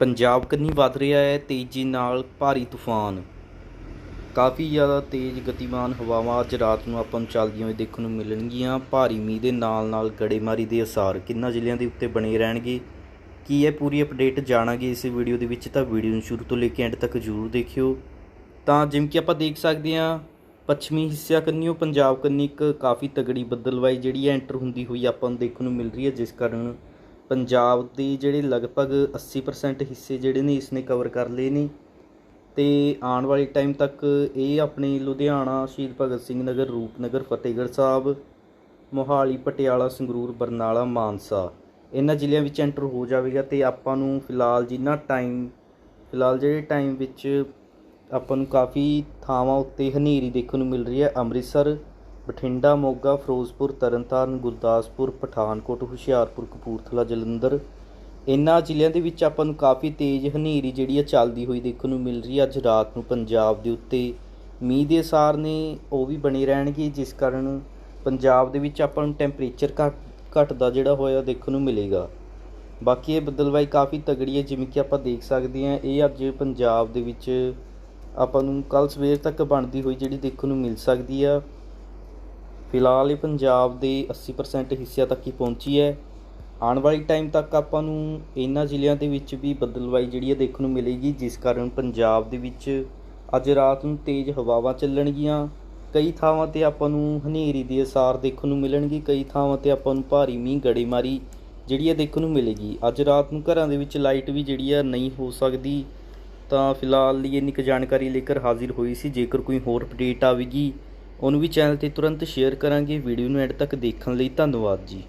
ਪੰਜਾਬ ਕੰਨੀ ਵੱਧ ਰਿਹਾ ਹੈ? ਤੇਜ਼ੀ ਨਾਲ ਭਾਰੀ ਤੂਫਾਨ। ਕਾਫੀ ਜ਼ਿਆਦਾ ਤੇਜ਼ ਗਤੀਮਾਨ ਹਵਾਵਾਂ ਅੱਜ ਰਾਤ ਨੂੰ ਆਪਾਂ ਨੂੰ ਚੱਲਦੀਆਂ ਹੋਈ ਦੇਖਣ ਨੂੰ ਮਿਲਣਗੀਆਂ। ਭਾਰੀ ਮੀਂਹ ਦੇ ਨਾਲ ਨਾਲ ਗੜੇਮਾਰੀ ਦੇ ਅਸਾਰ ਕਿੰਨਾ ਜ਼ਿਲ੍ਹਿਆਂ ਦੇ ਉੱਤੇ ਬਣੇ ਰਹਿਣਗੇ? ਕੀ ਹੈ ਪੂਰੀ ਅਪਡੇਟ ਜਾਣਾਂਗੇ ਇਸ ਵੀਡੀਓ ਦੇ ਵਿੱਚ? ਤਾਂ ਵੀਡੀਓ ਨੂੰ ਸ਼ੁਰੂ ਤੋਂ ਲੈ ਕੇ ਐਂਡ ਤੱਕ ਜ਼ਰੂਰ ਦੇਖਿਓ। ਤਾਂ ਜਿਵੇਂ ਕਿ ਆਪਾਂ ਦੇਖ ਸਕਦੇ ਹਾਂ, ਪੱਛਮੀ ਹਿੱਸਿਆਂ ਕੰਨੀਓ ਪੰਜਾਬ ਕੰਨੀ ਇੱਕ ਕਾਫੀ ਤਗੜੀ ਬੱਦਲਵਾਈ ਜਿਹੜੀ ਹੈ ਐਂਟਰ ਹੁੰਦੀ ਹੋਈ ਆਪਾਂ ਨੂੰ ਦੇਖਣ ਨੂੰ ਮਿਲ ਰਹੀ ਹੈ, ਜਿਸ ਕਾਰਨ ਪੰਜਾਬ ਦੀ ਜਿਹੜੇ ਲਗਭਗ 80% ਹਿੱਸੇ ਜਿਹੜੇ ਨੇ ਇਸ ਨੇ ਕਵਰ ਕਰ ਲਏ ਨੇ। ਤੇ ਆਉਣ ਵਾਲੇ ਟਾਈਮ ਤੱਕ ਇਹ ਆਪਣੇ ਲੁਧਿਆਣਾ ਸ਼ਹੀਦ ਭਗਤ ਸਿੰਘ ਨਗਰ, ਰੂਪਨਗਰ, ਫਤਿਹਗੜ੍ਹ ਸਾਹਿਬ, ਮੋਹਾਲੀ, ਪਟਿਆਲਾ, ਸੰਗਰੂਰ, ਬਰਨਾਲਾ, ਮਾਨਸਾ ਇਹਨਾਂ ਜ਼ਿਲ੍ਹਿਆਂ ਵਿੱਚ ਐਂਟਰ ਹੋ ਜਾਵੇਗਾ ਤੇ ਆਪਾਂ ਨੂੰ ਫਿਲਹਾਲ ਜਿੰਨਾ ਟਾਈਮ ਫਿਲਹਾਲ ਜਿਹੜੇ ਟਾਈਮ ਵਿੱਚ ਆਪਾਂ ਨੂੰ ਕਾਫੀ ਥਾਵਾਂ ਉੱਤੇ ਹਨੇਰੀ ਦੇਖਣ ਨੂੰ ਮਿਲ ਰਹੀ ਹੈ, ਅੰਮ੍ਰਿਤਸਰ ਬਠਿੰਡਾ, ਮੋਗਾ, ਫਿਰੋਜ਼ਪੁਰ, ਤਰਨਤਾਰਨ, ਗੁਰਦਾਸਪੁਰ, ਪਠਾਨਕੋਟ, ਹੁਸ਼ਿਆਰਪੁਰ, ਕਪੂਰਥਲਾ, ਜਲੰਧਰ। ਇਹਨਾਂ ਜ਼ਿਲ੍ਹਿਆਂ ਦੇ ਵਿੱਚ ਆਪਾਂ ਨੂੰ ਕਾਫੀ ਤੇਜ਼ ਹਨੇਰੀ ਜਿਹੜੀ ਆ ਚੱਲਦੀ ਹੋਈ ਦੇਖਣ ਨੂੰ ਮਿਲ ਰਹੀ ਹੈ ਅੱਜ ਰਾਤ ਨੂੰ ਪੰਜਾਬ ਦੇ ਉੱਤੇ ਮੀਂਹ ਦੇ ਅਸਾਰ ਨੇ, ਉਹ ਵੀ ਬਣੇ ਰਹਿਣਗੇ, ਜਿਸ ਕਾਰਨ ਪੰਜਾਬ ਦੇ ਵਿੱਚ ਆਪਾਂ ਨੂੰ ਟੈਂਪਰੇਚਰ ਘੱਟ, ਘਟਦਾ ਜਿਹੜਾ ਹੋਇਆ ਦੇਖਣ ਨੂੰ ਮਿਲੇਗਾ। ਬਾਕੀ ਇਹ ਬਦਲਵਾਈ ਕਾਫੀ ਤਗੜੀ ਹੈ ਜਿਵੇਂ ਕਿ ਆਪਾਂ ਦੇਖ ਸਕਦੇ ਹਾਂ ਇਹ ਅੱਜ ਪੰਜਾਬ ਦੇ ਵਿੱਚ ਆਪਾਂ ਨੂੰ ਕੱਲ ਸਵੇਰ ਤੱਕ ਬਣਦੀ ਹੋਈ ਜਿਹੜੀ ਦੇਖਣ ਨੂੰ ਮਿਲ ਸਕਦੀ ਆ। ਫਿਲਹਾਲ ਇਹ ਪੰਜਾਬ ਦੇ 80% ਹਿੱਸਿਆਂ ਤੱਕ ਹੀ ਪਹੁੰਚੀ ਹੈ। ਆਉਣ ਵਾਲੇ ਟਾਈਮ ਤੱਕ ਆਪਾਂ ਨੂੰ ਇਹਨਾਂ ਜ਼ਿਲ੍ਹਿਆਂ ਦੇ ਵਿੱਚ ਵੀ ਬਦਲਵਾਈ ਜਿਹੜੀ ਹੈ ਦੇਖਣ ਨੂੰ ਮਿਲੇਗੀ, ਜਿਸ ਕਾਰਨ ਪੰਜਾਬ ਦੇ ਵਿੱਚ ਅੱਜ ਰਾਤ ਨੂੰ ਤੇਜ਼ ਹਵਾਵਾਂ ਚੱਲਣਗੀਆਂ। ਕਈ ਥਾਵਾਂ ਤੇ ਆਪਾਂ ਨੂੰ ਹਨੇਰੀ ਦੇ ਅਸਾਰ ਦੇਖਣ ਨੂੰ ਮਿਲਣਗੇ, ਕਈ ਥਾਵਾਂ ਤੇ ਆਪਾਂ ਨੂੰ ਭਾਰੀ ਮੀਂਹ, ਗੜੇਮਾਰੀ ਜਿਹੜੀ ਹੈ ਦੇਖਣ ਨੂੰ ਮਿਲੇਗੀ। ਅੱਜ ਰਾਤ ਨੂੰ ਘਰਾਂ ਦੇ ਵਿੱਚ ਲਾਈਟ ਵੀ ਜਿਹੜੀ ਆ ਨਹੀਂ ਹੋ ਸਕਦੀ, ਤਾਂ ਫਿਲਹਾਲ ਲਈ ਇੰਨੀ ਕੁ ਜਾਣਕਾਰੀ ਲੈ ਕੇ ਹਾਜ਼ਰ ਹੋਈ ਸੀ। ਜੇਕਰ ਕੋਈ ਹੋਰ ਅਪਡੇਟ ਆਵੇਗੀ ਉਹਨੂੰ ਵੀ ਚੈਨਲ ਤੇ ਤੁਰੰਤ ਸ਼ੇਅਰ ਕਰਾਂਗੇ। ਵੀਡੀਓ ਨੂੰ ਐਂਡ ਤੱਕ ਦੇਖਣ ਲਈ ਧੰਨਵਾਦ ਜੀ।